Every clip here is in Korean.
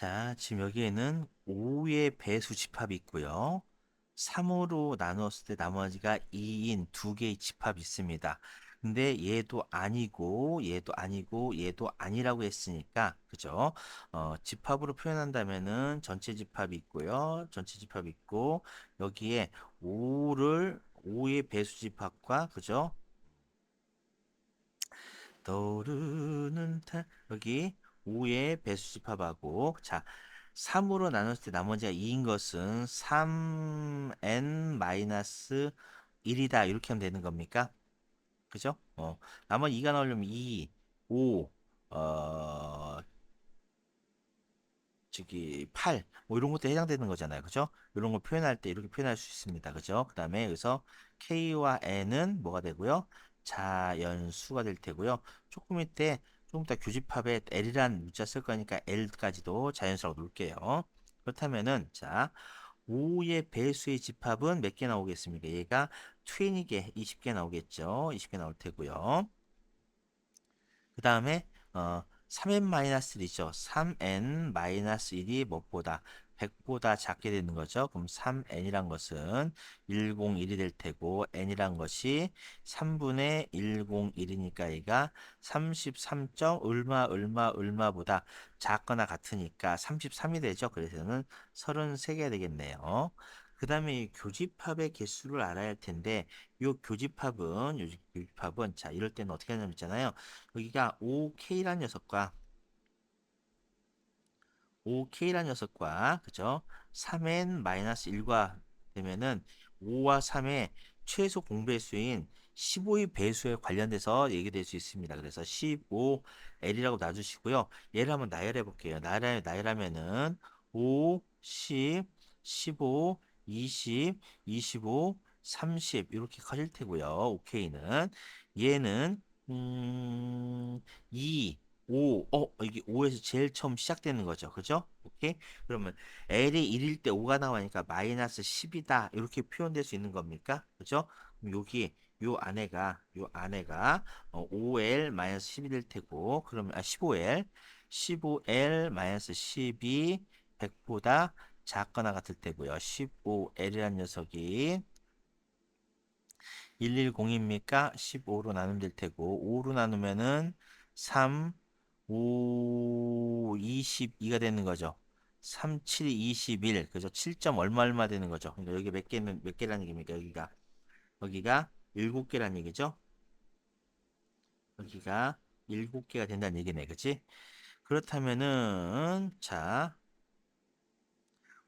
자, 지금 여기에는 5의 배수 집합이 있고요. 3으로 나누었을 때 나머지가 2인 두 개의 집합이 있습니다. 근데 얘도 아니고 얘도 아니고 얘도 아니라고 했으니까 그죠? 어, 집합으로 표현한다면은 전체 집합이 있고요. 전체 집합이 있고 여기에 5를 5의 배수 집합과 그죠? 떠오르는 달 여기 5의 배수 집합하고 자 3으로 나눴을 때 나머지가 2인 것은 3n-1이다 이렇게 하면 되는 겁니까? 그죠? 어, 나머지 2가 나오려면 2, 5, 어, 저기 8, 뭐 이런 것도 해당되는 거잖아요. 그죠? 이런 거 표현할 때 이렇게 표현할 수 있습니다. 그죠? 그 다음에 여기서 K와 N은 뭐가 되고요? 자연수가 될 테고요. 조금 이때 조금 이따 교집합에 L이란 문자 쓸 거니까 L까지도 자연수라고 놓을게요. 그렇다면은 자 5의 배수의 집합은 몇 개 나오겠습니까? 얘가 20개, 20개 나오겠죠. 20개 나올 테고요. 그 다음에 어, 3n-1이죠. 3n-1이 무엇보다 100보다 작게 되는 거죠. 그럼 3n이란 것은 101이 될 테고 n이란 것이 3분의 101이니까 얘가 33. 얼마 얼마 얼마보다 작거나 같으니까 33이 되죠. 그래서는 33개가 되겠네요. 그 다음에 교집합의 개수를 알아야 할 텐데 이 교집합은 요 교집합은 자 이럴 때는 어떻게 하냐면 있잖아요. 여기가 5K란 녀석과 5K란 녀석과 그죠? 3n-1과 되면은 5와 3의 최소 공배수인 15의 배수에 관련돼서 얘기될 수 있습니다. 그래서 15L이라고 놔주시고요. 얘를 한번 나열해 볼게요. 나열, 나열하면은 5, 10, 15, 20, 25, 30 이렇게 커질 테고요. OK는 얘는 음, 2, 5, 어, 이게 5에서 제일 처음 시작되는 거죠. 그죠? 오케이? 그러면 L이 1일 때 5가 나오니까 마이너스 10이다. 이렇게 표현될 수 있는 겁니까? 그죠? 여기 요 안에가 요 안에가 어, 5L 마이너스 10이 될 테고 그러면 아 15L 15L 마이너스 10이 100보다 작거나 같을 테고요. 15L이라는 녀석이 110입니까? 15로 나누면 될 테고 5로 나누면은 3 5 22가 되는 거죠. 3 7 21 그죠? 7점 얼마 얼마 되는 거죠. 그러니까 여기 몇 개는 몇 개라는 얘기입니까? 여기가 여기가 7개라는 얘기죠. 여기가 7개가 된다는 얘기네. 그치? 그렇다면은 자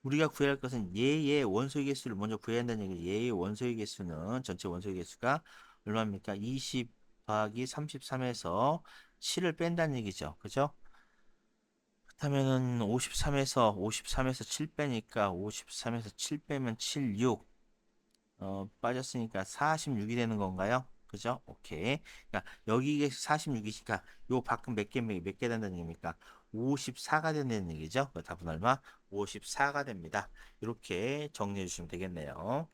우리가 구해야 할 것은 얘의 원소의 개수를 먼저 구해야 한다는 얘기죠. 얘의 원소의 개수는 전체 원소의 개수가 얼마입니까? 20 더하기 33에서 7을 뺀다는 얘기죠. 그죠? 그렇다면은 53에서 53에서 7 빼니까 53에서 7 빼면 7, 6 어, 빠졌으니까 46이 되는 건가요? 그죠? 오케이. 그러니까 여기에 46이니까 요 밖은 몇 개, 몇 개 된다는 얘기입니까? 54가 된다는 얘기죠. 그 답은 얼마? 54가 됩니다. 이렇게 정리해 주시면 되겠네요.